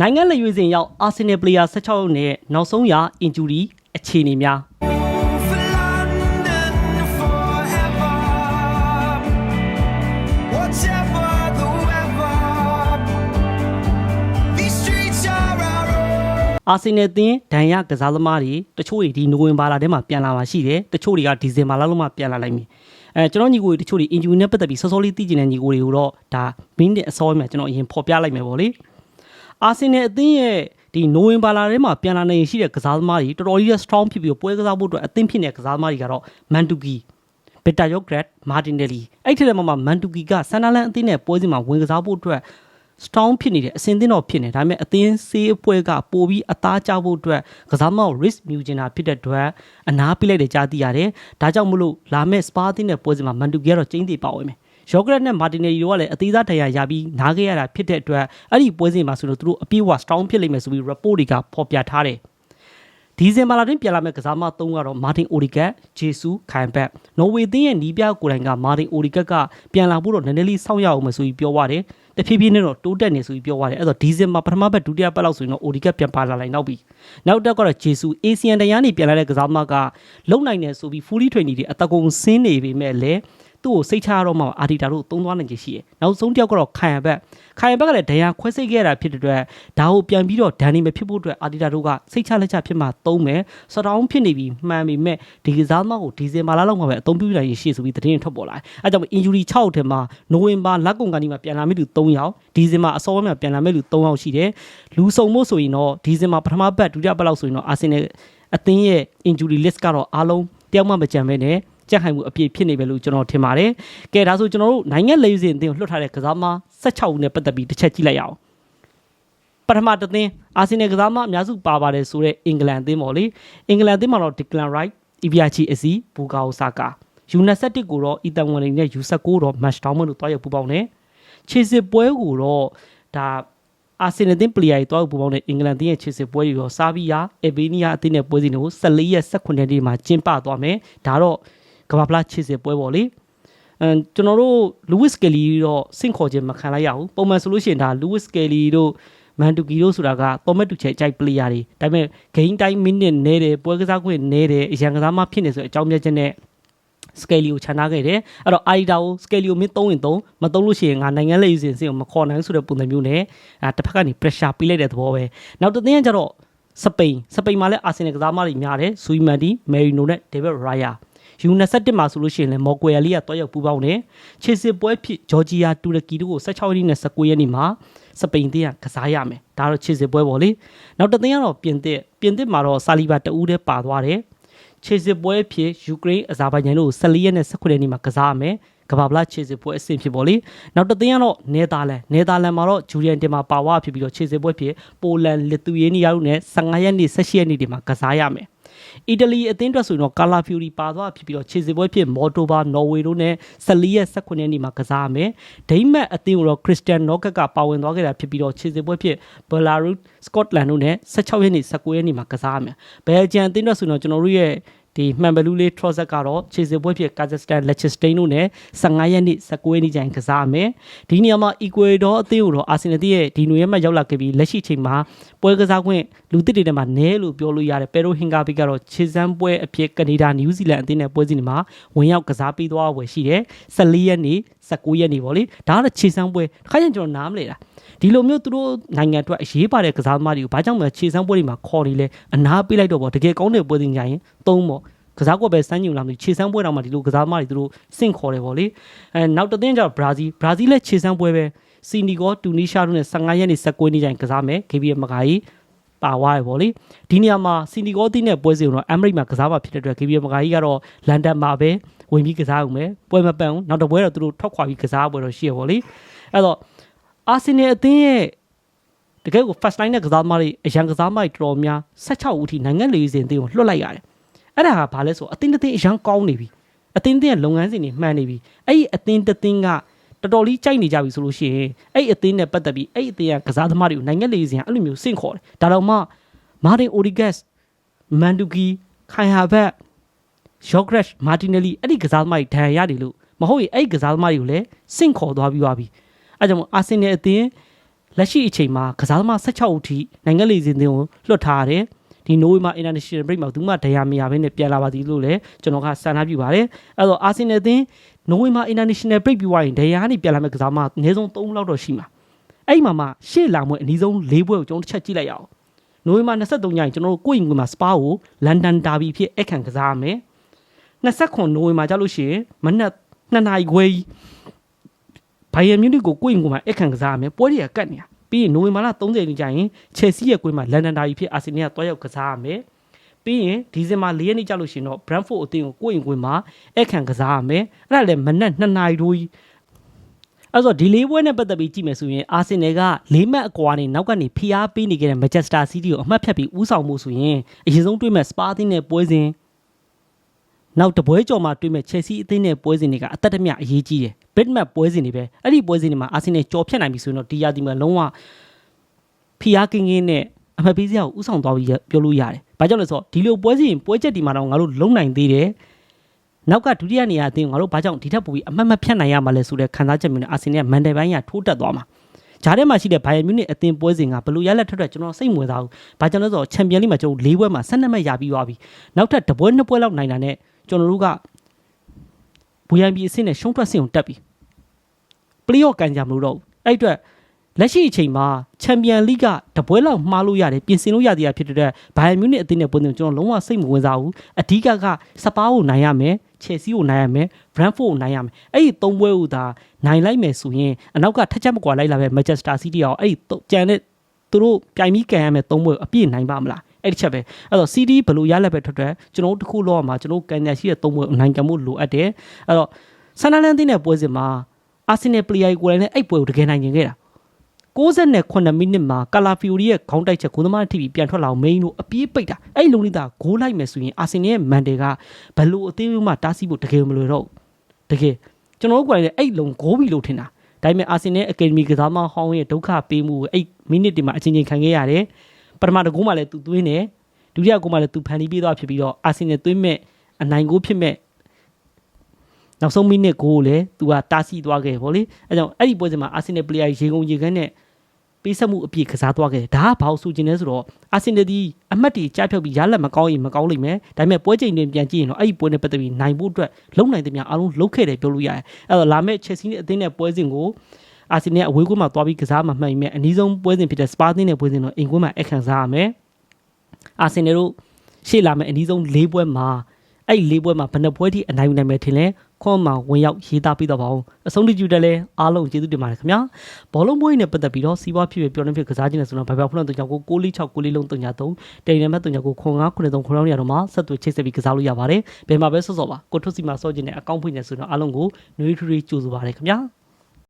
နိုင်ငံလက်ရွေးစင်ရောက်အာဆင်နယ်ပလေယာ16ယောက်နဲ့နောက်ဆုံးရအင်ဂျူရီအခြေအနေများ For London forever. Whatever the weather, these streets are our own. အာဆင်နယ်အသင်းဒဏ်ရကစားသမားတွေတချို့တွေဒီနိုဝင်ဘာလထဲမှာပြန်လာမှာရှိတယ်တချို့တွေကဒီဇင်ဘာလလုံးမှာပြန်လာလိုက်ပြီအဲကျွန်တော်ညီကိုတွေတချို့တွေအင်ဂျူရီနဲ့ပတ်သက်ပြီးစောစောလေးသိကျင်တဲ့ညီကိုတွေကိုတော့ဒါမင်းတဲ့အစောမှာကျွန်တော်အရင်ဖော်ပြလိုက်မယ်ပေါ့လေ အာဆင်နယ်အသင်းရဲ့ဒီနိုဝင်ဘာလထဲမှာပြန်လာနေရှိတဲ့ကစားသမားတွေတော်တော်ကြီး strong ဖြစ်ပြီးတော့ပွဲကစားဖို့အတွက်အသင်းဖြစ်နေတဲ့ကစားသမားတွေကတော့မန်တူကီဘက်တာယောဂရက်မာတင်တယ်လီအဲ့ထက်လည်းမှမန်တူကီကဆန်နာလန်အသင်းနဲ့ပွဲစဉ်မှာဝင်ကစားဖို့အတွက် strong ဖြစ်နေတယ်အစင်သင်းတော့ဖြစ်နေဒါပေမဲ့အသင်းဆေးပွဲကပိုပြီးအသားကျဖို့အတွက်ကစားမ risk မြူကျင်တာဖြစ်တဲ့အတွက်အနားပြလိုက်တယ်ကြားသိရတယ်ဒါကြောင့်မလို့လာမဲ့ spa အသင်းနဲ့ပွဲစဉ်မှာမန်တူကီကတော့ကျင်းသေးပါဝင်မယ် ယောဂရက်နဲ့မာတင်နယ်လီတို့ကလည်းအသေးစားတရားရပြီးနားခဲ့ရတာဖြစ်တဲ့အတွက်အဲ့ဒီပွဲစဉ်မှာဆိုတော့သူတို့အပြေးဝ strong ဖြစ်လိမ့်မယ်ဆိုပြီး report တွေကဖော်ပြထားတယ်ဒီဇင်ဘာလတွင်ပြန်လာမဲ့ကစားမ၃ကတော့မာတင်အိုရီကတ်ဂျေဆူခိုင်ဘက်နော်ဝေသင်းရဲ့နီးပြကိုယ်တိုင်ကမာတင်အိုရီကတ်ကပြန်လာဖို့တော့နည်းနည်းလေးစောင့်ရအောင်မဆိုပြီးပြောပါတယ်တဖြည်းဖြည်းနဲ့တော့တိုးတက်နေဆိုပြီးပြောပါတယ်အဲ့တော့ဒီဇင်ဘာပထမဘက်ဒုတိယဘက်လောက်ဆိုရင်တော့အိုရီကတ်ပြန်ပါလာလိုက်နောက်ပြီနောက်တက်ကတော့ဂျေဆူအေဆီယန်တရားနေပြန်လာတဲ့ကစားမကလုံနိုင်တယ်ဆိုပြီး fully training တွေအတကုံဆင်းနေပေမဲ့လည်း သူ့ကိုစိတ်ချရတော့မှအာဒီတာတို့သုံးသွားနိုင်ခြင်းရှိတယ်။နောက်ဆုံးတစ်ယောက်ကတော့ခိုင်ရဘက်ခိုင်ရဘက်ကလည်းဒဏ်ရာခွဲစိတ်ခဲ့ရတာဖြစ်တဲ့အတွက်ဒါကိုပြန်ပြီးတော့ဒဏ်နေမဖြစ်ဖို့အတွက်အာဒီတာတို့ကစိတ်ချလက်ချဖြစ်မှသုံးမယ်။စတောင်းဖြစ်နေပြီးမှန်ပေမဲ့ဒီကစားသမားကိုဒီဇင်ဘာလလောက်မှာပဲအသုံးပြုနိုင်ရရှိဆိုပြီးသတင်းထွက်ပေါ်လာတယ်။အဲကြောင့် injury 6ထဲမှာနိုဝင်ဘာလကုန်ကနေမှပြန်လာမယ့်လူ3ယောက်ဒီဇင်ဘာအစောပိုင်းမှာပြန်လာမယ့်လူ3ယောက်ရှိတယ်။လူစုံဖို့ဆိုရင်တော့ဒီဇင်ဘာပထမဘက်ဒုတိယဘက်လောက်ဆိုရင်တော့အာဆင်နယ်အသင်းရဲ့ injury list ကတော့အားလုံးတယောက်မှမကြံပဲနဲ့ ကြက်ခိုင်မှုအပြည့်ဖြစ်နေပဲလို့ကျွန်တော်ထင်ပါတယ်။ကဲဒါဆိုကျွန်တော်တို့နိုင်ငံလေယူစင်အသင်းကိုလွှတ်ထားတဲ့ကစားမ16ဦးနဲ့ပတ်သက်ပြီးတစ်ချက်ကြည့်လိုက်ရအောင်။ပထမတစ်သင်းအာဆင်နယ်ကစားမအများစုပါပါတယ်ဆိုတော့အင်္ဂလန်အသင်းပေါ့လေ။အင်္ဂလန်အသင်းမှာတော့ Declan Rice, Iviachi Ezi, Bukayo Saka, U21 ကိုတော့ Ethan Wanley နဲ့ U19 တော့ match down လို့တွားရပူပေါင်းတယ်။ခြေစစ်ပွဲကိုတော့ဒါအာဆင်နယ်အသင်းပလီယာတွေတွားရပူပေါင်းတဲ့အင်္ဂလန်အသင်းရဲ့ခြေစစ်ပွဲတွေရောဆာဗီယာအေဘေးနီးယားအသင်းနဲ့ပွဲစဉ်တွေကို14ရက်18ရက်နေ့မှာကျင်းပသွားမယ်။ဒါတော့ ကမ္ဘာဖလားခြေစစ်ပွဲပေါ့လေ။အဲကျွန်တော်တို့ Lewis Kelly တော့စင့်ခေါ်ခြင်းမခံလိုက်ရဘူး။ပုံမှန်ဆိုလို့ရှိရင်ဒါ Lewis Kelly တို့မန်တူကီတို့ဆိုတာကတော်မက်တူချေကြိုက်ပလေယာတွေဒါပေမဲ့ဂိမ်းတိုင်းမိနစ်နဲတယ်ပွဲကစားခွင့်နဲတယ်အရန်ကစားမှဖြစ်နေဆိုအကြောင်းပြချက်နဲ့ scale ကိုခြံထားခဲ့တယ်အဲ့တော့ AIDA ကို scale ကိုမင်းသုံးရင်သုံးမသုံးလို့ရှိရင်ငါနိုင်ငံလက်ယူစင်စင်ကိုမခေါ်နိုင်ဘူးဆိုတဲ့ပုံစံမျိုးနဲ့အဲတစ်ဖက်ကနေ pressure ပေးလိုက်တဲ့သဘောပဲနောက်တစ်သင်းကကျတော့စပိန်စပိန်မှာလည်းအာဆင်နယ်ကစားမတွေများတယ်ဇူမန်ဒီမယ်ရီနိုနဲ့ဒေးဗစ်ရာယာ U21 မှာဆိုလို့ရှိရင်လည်းမော်ကွယ်ယာလီကတွားရောက်ပူပေါင်းတယ်ခြေစစ်ပွဲဖြစ်ဂျော်ဂျီယာတူရကီတို့ကို16ရက်နဲ့19ရက်နေ့မှာစပိန်တင်းကကစားရမယ်ဒါတော့ခြေစစ်ပွဲပေါ့လေနောက်တစ်သင်းကတော့ပြင်သစ်ပြင်သစ်မှာတော့ဆာလီဘာတဦးတည်းပါသွားတယ်ခြေစစ်ပွဲဖြစ်ယူကရိန်းအဇာဘိုင်ဂျန်တို့ကို14ရက်နဲ့19ရက်နေ့မှာကစားရမယ်ကဘာဗလာခြေစစ်ပွဲအဆင့်ဖြစ်ပေါ့လေနောက်တစ်သင်းကတော့နယ်သာလန်နယ်သာလန်မှာတော့ဂျူရီယန်တင်မှာပါဝါဖြစ်ပြီးတော့ခြေစစ်ပွဲဖြစ်ပိုလန်လစ်သူယေးနီးယားတို့နဲ့15ရက်နေ့16ရက်နေ့ဒီမှာကစားရမယ် အီတလီအသင်းအတွက်ဆိုရင်တော့ကာလာဖျူရီပါသွားဖြစ်ပြီးတော့ခြေစစ်ပွဲဖြစ်မော်တိုဘာနော်ဝေတို့နဲ့14ရက်18ရက်နေ့မှာကစားရမယ်ဒိမတ်အသင်းကိုတော့ခရစ္စတန်နော့ကတ်ကပါဝင်သွားခဲ့တာဖြစ်ပြီးတော့ခြေစစ်ပွဲဖြစ်ဘလာရုစကော့တလန်တို့နဲ့16ရက်နေ့19ရက်နေ့မှာကစားရမယ်ဘယ်ဂျန်အသင်းအတွက်ဆိုရင်တော့ကျွန်တော်တို့ရဲ့ ဒီမှန်ဘလူးလေး Trozet ကတော့ခြေစစ်ပွဲဖြစ်ကာဇက်စတန်လက်ချက်စတိန်တို့နဲ့15ရက်နေ့19ရက်နေ့ကျရင်ကစားမယ်ဒီနေရာမှာ Ecuador အသင်းကိုတော့အာဆင်နယ်ရဲ့ဒီနွေရက်မှရောက်လာခဲ့ပြီးလက်ရှိချိန်မှာပွဲကစားခွင့်လူသစ်တွေထဲမှာနဲလို့ပြောလို့ရတယ်ပေရိုဟင်ဂါဘီကတော့ခြေစမ်းပွဲအဖြစ်ကနေဒါနယူးဇီလန်အသင်းနဲ့ပွဲစဉ်တွေမှာဝင်ရောက်ကစားပေးသွားဝယ်ရှိတယ်14ရက်နေ့19ရက်နေ့ပေါ့လေဒါကတော့ခြေစမ်းပွဲတစ်ခါကျရင်ကျွန်တော်နားမလဲတာ ဒီလိုမျိုးသူတို့နိုင်ငံအတွက်အရေးပါတဲ့ကစားသမားတွေကိုဘာကြောင့်လဲခြေစမ်းပွဲတွေမှာခေါ်နေလဲအနာပေးလိုက်တော့ပေါ့တကယ်ကောင်းတဲ့ပွဲစဉ်ကြရင်သုံးပေါ့ကစားကွက်ပဲစမ်းညူလာမျိုးခြေစမ်းပွဲတောင်မှဒီလိုကစားသမားတွေသူတို့စင့်ခေါ်တယ်ပေါ့လေအဲနောက်တစ်သင်းကျတော့ဘရာဇီးဘရာဇီးလည်းခြေစမ်းပွဲပဲစီနီဂေါတူနီးရှားတို့နဲ့15ရက်နေ့19နေ့ကျရင်ကစားမယ် KBM မကာကြီးပါဝါရပေါ့လေဒီနေရာမှာစီနီဂေါတီနဲ့ပွဲစဉ်တော့အမ်မရိတ်မှာကစားမှာဖြစ်တဲ့အတွက် KBM မကာကြီးကတော့လန်ဒန်မှာပဲဝင်ပြီးကစားအောင်မယ်ပွဲမပန်ဘူးနောက်တစ်ပွဲတော့သူတို့ထောက်ခွာပြီးကစားပွဲတော့ရှိရပေါ့လေအဲ့တော့ အာဆင်နယ်အသင်းရဲ့တကယ်ကို first line နဲ့ကစားသမားတွေအရန်ကစားသမားတွေတော်တော်များ16ဦးထိနိုင်ငံလေယူစဉ်အသင်းကိုလွှတ်လိုက်ရတယ်အဲ့ဒါကဘာလဲဆိုအသင်းတစ်သင်းအရန်ကောင်းနေပြီအသင်းတစ်ရဲ့လုပ်ငန်းစဉ်တွေမှန်နေပြီအဲ့ဒီအသင်းတစ်သင်းကတော်တော်လေးကြိုက်နေကြပြီဆိုလို့ရှိရင်အဲ့ဒီအသင်းနဲ့ပတ်သက်ပြီးအဲ့ဒီအသင်းကကစားသမားတွေကိုနိုင်ငံလေယူစဉ်အဲ့လိုမျိုးစင့်ခေါ်တယ်ဒါတော့မှမာတင်အိုဒီဂက်စ်မန်ဒူကီခိုင်ဟာဘတ်ယောဂရက်မာတင်နယ်လီအဲ့ဒီကစားသမားတွေဒဏ်ရာရတယ်လို့မဟုတ်ရင်အဲ့ဒီကစားသမားတွေကိုလည်းစင့်ခေါ်သွားပြီးသွားပြီ အဲ့ကြောင့်မို့အာဆင်နယ်အသင်းလက်ရှိအချိန်မှာကစားသမား16ဦးထိနိုင်ငံလေစင်တင်ကိုလွှတ်ထားရတယ်ဒီနိုဝေးမှာ international break မှာသူမှဒဏ်ရာမရဘဲနဲ့ပြန်လာပါသည်လို့လည်းကျွန်တော်ကစံနာပြုပါတယ်အဲ့တော့အာဆင်နယ်အသင်းနိုဝေးမှာ international break ပြီးသွားရင်ဒဏ်ရာကနေပြန်လာမဲ့ကစားသမားအနည်းဆုံး3လောက်တော့ရှိမှာအဲ့မှာမှရှေ့လာမွေအနည်းဆုံး၄ပွဲကိုကျွန်တော်တစ်ချက်ကြည့်လိုက်ရအောင်နိုဝေးမှာ23ညရင်ကျွန်တော်တို့ကိုယ့်ရင်ကွင်းမှာစပါကိုလန်ဒန်ဒါဘီဖြစ်အခန့်ကစားရမယ်29နိုဝေးမှာကြာလို့ရှိရင်မနက်2နာရီခွဲကြီး ဘိုင်ယန်မြူနစ်ကိုကိုယ့်ရင်ကိုယ်မှာအခန့်ကစားရမယ်ပွဲတွေကကတ်နေတာပြီးရင်နိုဝင်ဘာလ30ရက်နေ့ကျရင်ချယ်ဆီရဲ့ကွင်းမှာလန်ဒန်ဒါကြီးဖြစ်အာဆင်နယ်ကတွားရောက်ကစားရမယ်ပြီးရင်ဒီဇင်ဘာ4ရက်နေ့ကျလို့ရှိရင်တော့ Brentford အသင်းကိုကိုယ့်ရင်ကွင်းမှာအခန့်ကစားရမယ်အဲ့ဒါလည်းမနက်2နာရီတိုးကြီးအဲ့တော့ဒီလေးပွဲနဲ့ပတ်သက်ပြီးကြည့်မယ်ဆိုရင်အာဆင်နယ်ကလေးမှတ်အကွာနဲ့နောက်ကနေဖိအားပေးနေကြတဲ့ Manchester City ကိုအမှတ်ဖြတ်ပြီးဦးဆောင်မှုဆိုရင်အရင်ဆုံးတွေ့မဲ့ Spa အသင်းနဲ့ပွဲစဉ်နောက်တပွဲကြော်မှာတွေ့မဲ့ Chelsea အသင်းနဲ့ပွဲစဉ်တွေကအသက်တမျှအရေးကြီးတယ် Bitmap ပွဲစဉ်တွေပဲအဲ့ဒီပွဲစဉ်တွေမှာအာဆင်နယ်ကြော်ဖြတ်နိုင်ပြီဆိုရင်တော့ဒီယာဒီမှာလုံးဝဖိအားကင်းကင်းနဲ့အမှတ်ပေးစရာကိုဥဆောင်သွားပြီးပြောလို့ရတယ်။ဘာကြောင့်လဲဆိုတော့ဒီလိုပွဲစဉ်ပွဲချက်ဒီမှာတော့ငါတို့လုံနိုင်သေးတယ်။နောက်ကဒုတိယနေရာအသင်းငါတို့ဘာကြောင့်ဒီထက်ပိုပြီးအမှတ်မဖြတ်နိုင်ရမှာလဲဆိုတဲ့ခံစားချက်မျိုးနဲ့အာဆင်နယ်ကမန်တယ်ပိုင်းကထိုးတက်သွားမှာ။ဂျားထဲမှာရှိတဲ့ဘိုင်ယန်မြူနစ်အသင်းပွဲစဉ်ကဘယ်လိုရလက်ထက်ထက်ကျွန်တော်စိတ်မဝင်စားဘူး။ဘာကြောင့်လဲဆိုတော့ချန်ပီယံလိမှာကျွန်တော်၄ပွဲမှာ၁၂မှတ်ရပြီးသွားပြီ။နောက်ထပ်တစ်ပွဲနှစ်ပွဲလောက်နိုင်တာနဲ့ကျွန်တော်တို့ကဘူယန်ဘီအဆင့်နဲ့ရှုံးထွက်ဆင့်ကိုတက်ပြီ။ play off ကန်ကြမလို့တော့ဘူးအဲ့အတွက်လက်ရှိအချိန်မှာချန်ပီယံလိကတပွဲလောက်မှားလို့ရတယ်ပြင်ဆင်လို့ရသေးတာဖြစ်တဲ့အတွက်ဘိုင်ယန်မြူနစ်အသင်းနဲ့ပွဲစဉ်ကိုကျွန်တော်လုံးဝစိတ်မဝင်စားဘူးအဓိကကစပါးကိုနိုင်ရမယ်ချယ်ဆီကိုနိုင်ရမယ်ဘရန်ဖို့ကိုနိုင်ရမယ်အဲ့ဒီသုံးပွဲကိုသာနိုင်လိုက်မယ်ဆိုရင်အနောက်ကထက်ချက်မကွာလိုက်လာပဲမန်ချက်စတာစီးတီးအောင်အဲ့ဒီကြံတဲ့သူတို့ပြိုင်ပြီးကန်ရမယ်သုံးပွဲကိုအပြည့်နိုင်ပါမလားအဲ့ဒီချက်ပဲအဲ့တော့ CD ဘယ်လိုရလက်ပဲထွက်ထွက်ကျွန်တော်တို့တစ်ခုလောက်မှာကျွန်တော်ကန်ညာရှိတဲ့သုံးပွဲကိုနိုင်ကန်မှုလိုအပ်တယ်အဲ့တော့ဆန်နလန်တင်းတဲ့ပွဲစဉ်မှာ အာဆင်နယ်ပလေယာကိုလည်းအဲ့ပွဲကိုတကယ်နိုင်ကျင်ခဲ့တာ69မိနစ်မှာကာလာဖီယိုရီရဲ့ခေါင်းတိုက်ချက်ကိုသမားထိပြီးပြန်ထွက်လာအောင်မိန်တို့အပြေးပိတ်တာအဲ့လုံလေးတာဂိုးလိုက်မယ်ဆိုရင်အာဆင်နယ်ရဲ့မန်တယ်ကဘယ်လိုအသေးမှတားဆီးဖို့တကယ်မလွယ်တော့ဘူးတကယ်ကျွန်တော်တို့ကလည်းအဲ့လုံဂိုးပြီလို့ထင်တာဒါပေမဲ့အာဆင်နယ်အကယ်ဒမီကစားမဟောင်းရဲ့ဒုက္ခပေးမှုကိုအဲ့မိနစ်တွေမှာအချင်းချင်းခံခဲ့ရတယ်ပထမတစ်ဂိုးမှလည်းသူသွင်းတယ်ဒုတိယဂိုးမှလည်းသူဖန်တီးပေးသွားဖြစ်ပြီးတော့အာဆင်နယ်သွင်းမဲ့အနိုင်ဂိုးဖြစ်မဲ့ နောက်ဆုံးမိနစ်ကိုလည်းသူကတားဆီးသွားခဲ့ဗောလေအဲကြောင့်အဲ့ဒီပွဲစဉ်မှာအာဆင်နယ်ပလေယာရေကုန်ရေခမ်းနဲ့ပေးဆက်မှုအပြည့်ကစားသွားခဲ့တယ်ဒါကဘာလို့ဆိုချင်လဲဆိုတော့အာဆင်နယ်ဒီအမှတ်တွေကြားဖြုတ်ပြီးရလက်မကောင်းရင်မကောင်းလိမ့်မယ်ဒါပေမဲ့ပွဲချိန်တွေပြန်ကြည့်ရင်တော့အဲ့ဒီပွဲနဲ့ပတ်သက်ပြီးနိုင်ဖို့အတွက်လုံနိုင်တဲ့များအားလုံးလုတ်ခဲ့တယ်ပြောလို့ရတယ်အဲ့တော့လာမဲ့ Chelsea နဲ့အသင်းနဲ့ပွဲစဉ်ကိုအာဆင်နယ်အဝေးကွင်းမှာသွားပြီးကစားမှမှတ်ရင်မဲ့အနည်းဆုံးပွဲစဉ်ဖြစ်တဲ့ Spa နဲ့ပွဲစဉ်တော့အိမ်ကွင်းမှာအခန့်စားရမယ်အာဆင်နယ်တို့ရှေ့လာမဲ့အနည်းဆုံး၄ပွဲမှာအဲ့၄ပွဲမှာဘယ်နှပွဲထိအနိုင်ယူနိုင်မယ်ထင်လဲ ခွန်မှာဝင်ရောက်ရေးသားပြီးတော့ပါအောင်အဆုံးတကြည့်တယ်လဲအားလုံးကျေးဇူးတင်ပါတယ်ခင်ဗျာဘောလုံးပွဲနဲ့ပတ်သက်ပြီးတော့စီးပွားဖြစ်ဖြစ်ပြောနေဖြစ်ကစားခြင်းနဲ့ဆိုတော့ဘိုင်ဘယ်ဖုန်းတော့ကြောင့်ကို646 6လေးလုံး3ည3တယ်လီနံပါတ်3ညကိုခွန်9 93ခွန်လောက်နေရတော့မှာဆက်သွယ်ချိတ်ဆက်ပြီးကစားလို့ရပါတယ်ဘယ်မှာပဲဆော့ဆော့ပါကိုထုစီမှာဆော့ခြင်းနဲ့အကောင့်ဖွင့်နေဆိုတော့အားလုံးကိုနှွေးထွေးကြိုဆိုပါတယ်ခင်ဗျာ